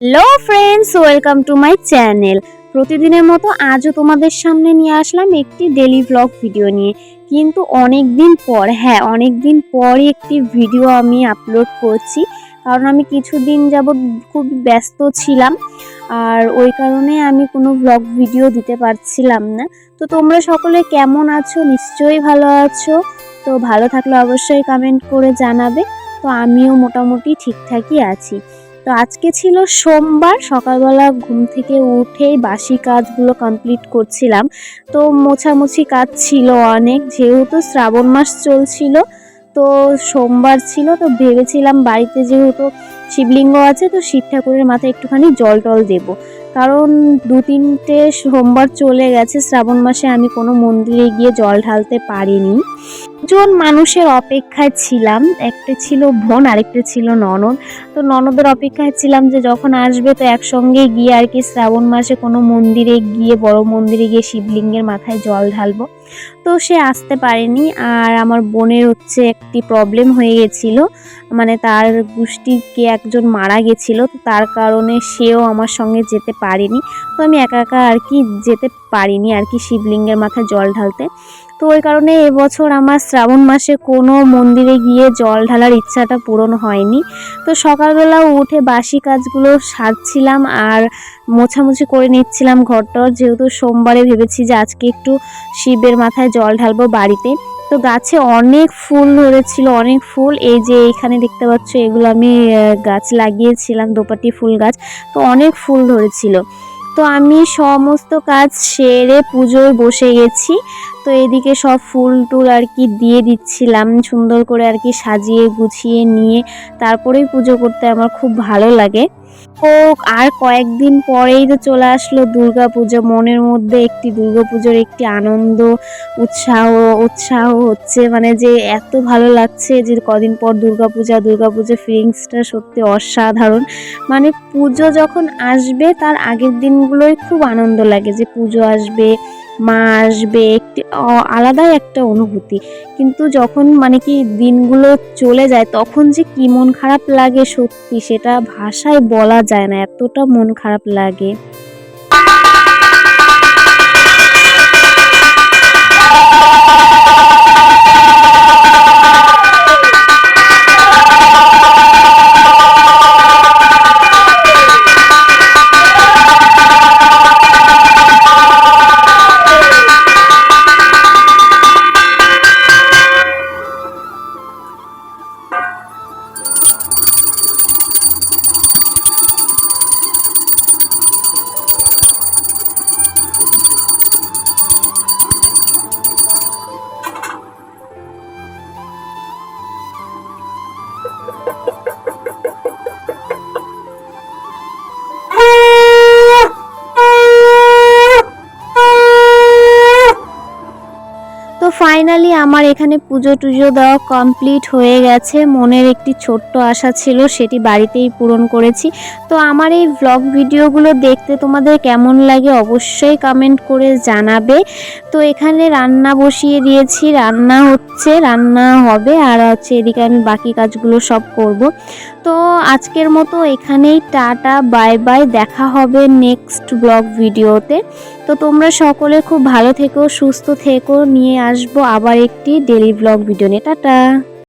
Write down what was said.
Hello friends welcome to my channel প্রতিদিনের মতো আজও তোমাদের সামনে নিয়ে আসলাম একটি ডেলি ব্লগ ভিডিও নিয়ে। কিন্তু অনেক দিন পর হ্যাঁ অনেক দিন পরই একটি ভিডিও আমি আপলোড করছি। কারণ আমি কিছুদিন যাবৎ খুব ব্যস্ত ছিলাম। আর ওই কারণে আমি কোনো ব্লগ ভিডিও দিতে পারছিলাম না। তো তোমরা সকলে কেমন আছো? নিশ্চয়ই ভালো আছো। তো ভালো থাকলে অবশ্যই কমেন্ট করে জানাবে। তো আমিও মোটামুটি ঠিকঠাকই আছি। তো আজকে ছিল সোমবার, সকালবেলা ঘুম থেকে উঠেই বাসি কাজগুলো কমপ্লিট করছিলাম। তো মোছামুছি কাজ ছিল অনেক, যেহেতু শ্রাবণ মাস চলছিল, তো সোমবার ছিল, তো ভেবেছিলাম বাড়িতে যেহেতু শিবলিঙ্গ আছে, তো শিব ঠাকুরের মাথায় একটুখানি জল টল দেবো। কারণ দু তিনটে সোমবার চলে গেছে, শ্রাবণ মাসে আমি কোনো মন্দিরে গিয়ে জল ঢালতে পারিনি। জন মানুষের অপেক্ষায় ছিলাম, একটা ছিল বোন, আরেকটা ছিল ননদ। তো ননদের অপেক্ষায় ছিলাম যে যখন আসবে তো একসঙ্গে গিয়ে আর কি শ্রাবণ মাসে কোনো মন্দিরে গিয়ে, বড় মন্দিরে গিয়ে শিবলিঙ্গের মাথায় জল ঢালবো। তো সে আসতে পারেনি আর আমার বোনের হচ্ছে একটি প্রবলেম হয়ে গেছিল। মানে তার গোষ্ঠীকে একজন মারা গেছিল, তো তার কারণে সেও আমার সঙ্গে যেতে পারেনি। তো আমি একা একা আর কি যেতে পারিনি আর কি শিবলিঙ্গের মাথায় জল ঢালতে। তো ওই কারণে এবছর আমার শ্রাবণ মাসে কোনো মন্দিরে গিয়ে জল ঢালার ইচ্ছাটা পূরণ হয়নি। তো সকালবেলা উঠে বাসি কাজগুলো সারছিলাম আর মোছামুছি করে নিচ্ছিলাম ঘরটর, যেহেতু সোমবারে ভেবেছি যে আজকে একটু শিবের মাথায় জল ঢালবো বাড়িতে। তো গাছে অনেক ফুল ধরেছিল, অনেক ফুল। এই যে এখানে দেখতে পাচ্ছ, এগুলো আমি গাছ লাগিয়েছিলাম, দোপাটি ফুল গাছ। তো অনেক ফুল ধরেছিল। তো আমি সমস্ত কাজ সেরে পুজোয় বসে গেছি। তো এদিকে সব ফুল টুল আর কি দিয়ে দিচ্ছিলাম, সুন্দর করে আর কি সাজিয়ে গুছিয়ে নিয়ে, তারপরেই পুজো করতে আমার খুব ভালো লাগে। ও আর কয়েকদিন পরেই তো চলে আসলো দুর্গা পুজো মনের মধ্যে একটি দুর্গাপুজোর একটি আনন্দ, উৎসাহ উৎসাহ হচ্ছে। মানে যে এত ভালো লাগছে যে কদিন পর দুর্গাপূজা পূজা দুর্গা পুজো ফিলিংসটা সত্যি অসাধারণ। মানে পুজো যখন আসবে, তার আগের দিনগুলোই খুব আনন্দ লাগে যে পুজো আসবে। মা আসবে একটি আলাদাই একটা অনুভূতি। কিন্তু যখন মানে কি দিনগুলো চলে যায়, তখন যে কি মন খারাপ লাগে সত্যি সেটা ভাষায় বলা যায় না, এতটা মন খারাপ লাগে। Thank you. ফাইনালি আমার এখানে পুজো টুজো দেওয়া কমপ্লিট হয়ে গেছে। মনের একটি ছোট্ট আশা ছিল, সেটি বাড়িতেই পূরণ করেছি। তো আমার এই ব্লগ ভিডিওগুলো দেখতে তোমাদের কেমন লাগে অবশ্যই কমেন্ট করে জানাবে। তো এখানে রান্না বসিয়ে দিয়েছি। রান্না হচ্ছে, রান্না হবে, আর হচ্ছে এদিকে আমি বাকি কাজগুলো সব করব। তো আজকের মতো এখানেই, টাটা বাই বাই দেখা হবে নেক্সট ব্লগ ভিডিওতে। তো তোমরা সকলে খুব ভালো থেকো, সুস্থ থেকো, নিয়ে আসব আবার একটি ডেলি ব্লগ ভিডিও নিয়ে। টাটা!